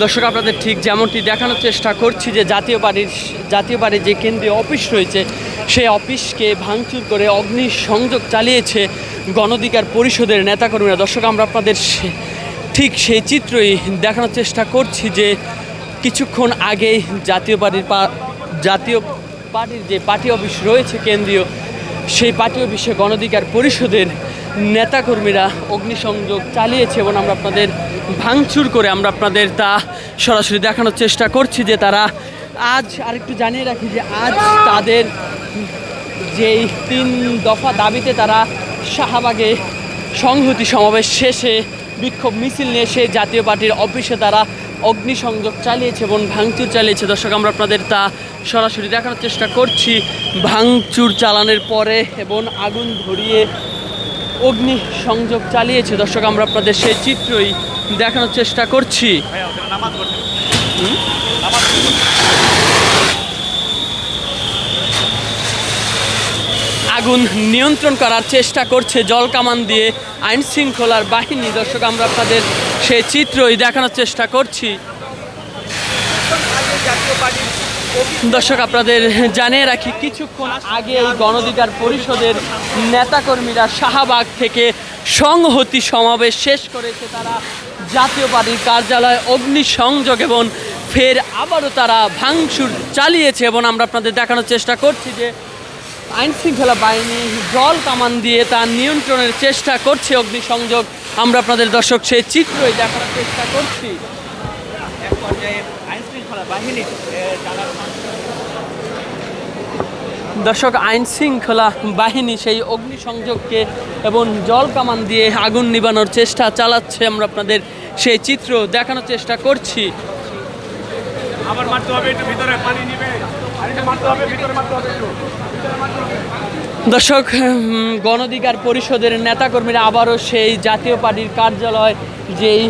দর্শক, আপনাদের ঠিক যেমনটি দেখানোর চেষ্টা করছি যে জাতীয় বাড়ির জাতীয় বাড়ির যে কেন্দ্রীয় অফিস রয়েছে, সেই অফিসকে ভাঙচুর করে অগ্নি সংযোগ চালিয়েছে গণধিকার পরিষদের নেতাকর্মীরা। দর্শক, আমরা আপনাদের ঠিক সেই চিত্রই দেখানোর চেষ্টা করছি যে কিছুক্ষণ আগেই জাতীয় পার্টির জাতীয় পার্টির যে পার্টি অফিস রয়েছে কেন্দ্রীয়, সেই পার্টি অফিসে গণধিকার পরিষদের নেতাকর্মীরা অগ্নিসংযোগ চালিয়েছে এবং আমরা আপনাদের ভাঙচুর করে আমরা আপনাদের তা সরাসরি দেখানোর চেষ্টা করছি যে তারা আজ আরেকটু জানিয়ে রাখি যে আজ তাদের যেই তিন দফা দাবিতে তারা শাহবাগে সংহতি সমাবেশ শেষে বিক্ষোভ মিছিল নিয়ে সেই জাতীয় পার্টির অফিসে তারা অগ্নিসংযোগ চালিয়েছে এবং ভাঙচুর চালিয়েছে। দর্শক, আমরা আপনাদের তা সরাসরি দেখানোর চেষ্টা করছি। ভাঙচুর চালানোর পরে এবং আগুন ধরিয়ে অগ্নি সংযোগ চালিয়েছে। দর্শক আমরা আপনাদের সেই চিত্রই দেখানোর চেষ্টা করছি। আগুন নিয়ন্ত্রণ করার চেষ্টা করছে জল কামান দিয়ে আইন শৃঙ্খলার বাহিনী। দর্শক আমরা আপনাদের সেই চিত্রই দেখানোর চেষ্টা করছি। দর্শক, আপনাদের জানিয়ে রাখি, কিছুক্ষণ আগে এই গণধিকার পরিষদের নেতাকর্মীরা শাহবাগ থেকে সংহতি সমাবেশ শেষ করেছে। তারা জাতীয় পার্টির কার্যালয়ে অগ্নিসংযোগ এবং ফের আবারও তারা ভাঙচুর চালিয়েছে এবং আমরা আপনাদের দেখানোর চেষ্টা করছি যে আইন শৃঙ্খলা বাহিনী জল কামান দিয়ে তার নিয়ন্ত্রণের চেষ্টা করছে অগ্নিসংযোগ। আমরা আপনাদের দর্শক, সেই চিত্রই দেখানোর চেষ্টা করছি। এক পর্যায়ে আইন শৃঙ্খলা বাহিনী তারা দর্শক আইন শৃঙ্খলা বাহিনী সেই অগ্নিসংযোগকে এবং জল কামান দিয়ে আগুন নিবানোর চেষ্টা চালাচ্ছে। আমরা আপনাদের সেই চিত্র দেখানোর চেষ্টা করছি। আবার মারতে হবে একটু ভিতরে পানি নিবে। পানিটা মারতে হবে ভিতরে মারতে হবে একটু। দর্শক গণধিকার পরিষদের নেতাকর্মীরা আবারও সেই জাতীয় পার্টির কার্যালয় যেই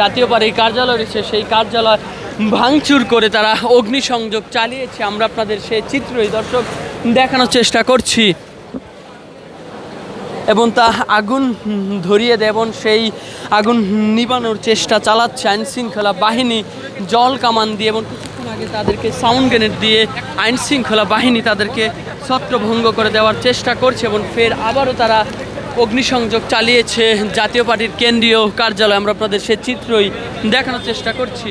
জাতীয় পার্টির কার্যালয় রয়েছে, সেই কার্যালয় ভাঙচুর করে তারা অগ্নিসংযোগ চালিয়েছে। আমরা আপনাদের সেই চিত্রই দর্শক দেখানোর চেষ্টা করছি। এবং তা আগুন ধরিয়ে দেয় এবং সেই আগুন নিবানোর চেষ্টা চালাচ্ছে আইনশৃঙ্খলা বাহিনী, জল কামান দিয়ে এবং কিছুক্ষণ আগে তাদেরকে সাউন্ড গ্রেনেড দিয়ে আইন শৃঙ্খলা বাহিনী তাদেরকে ছত্রভঙ্গ করে দেওয়ার চেষ্টা করছে এবং ফের আবারও তারা অগ্নিসংযোগ চালিয়েছে। জাতীয় পার্টির কেন্দ্রীয় কার্যালয়, আমরা আপনাদের সে চিত্রই দেখানোর চেষ্টা করছি।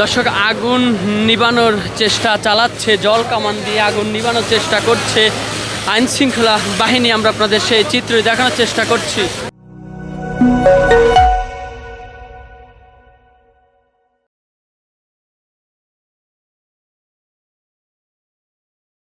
দর্শক, আগুন নিবানোর চেষ্টা চালাচ্ছে, জল কামান দিয়ে আগুন নিবানোর চেষ্টা করছে। আইনশৃঙ্খলা বাহিনী, আমরা আপনাদের সেই চিত্র দেখানোর চেষ্টা করছি।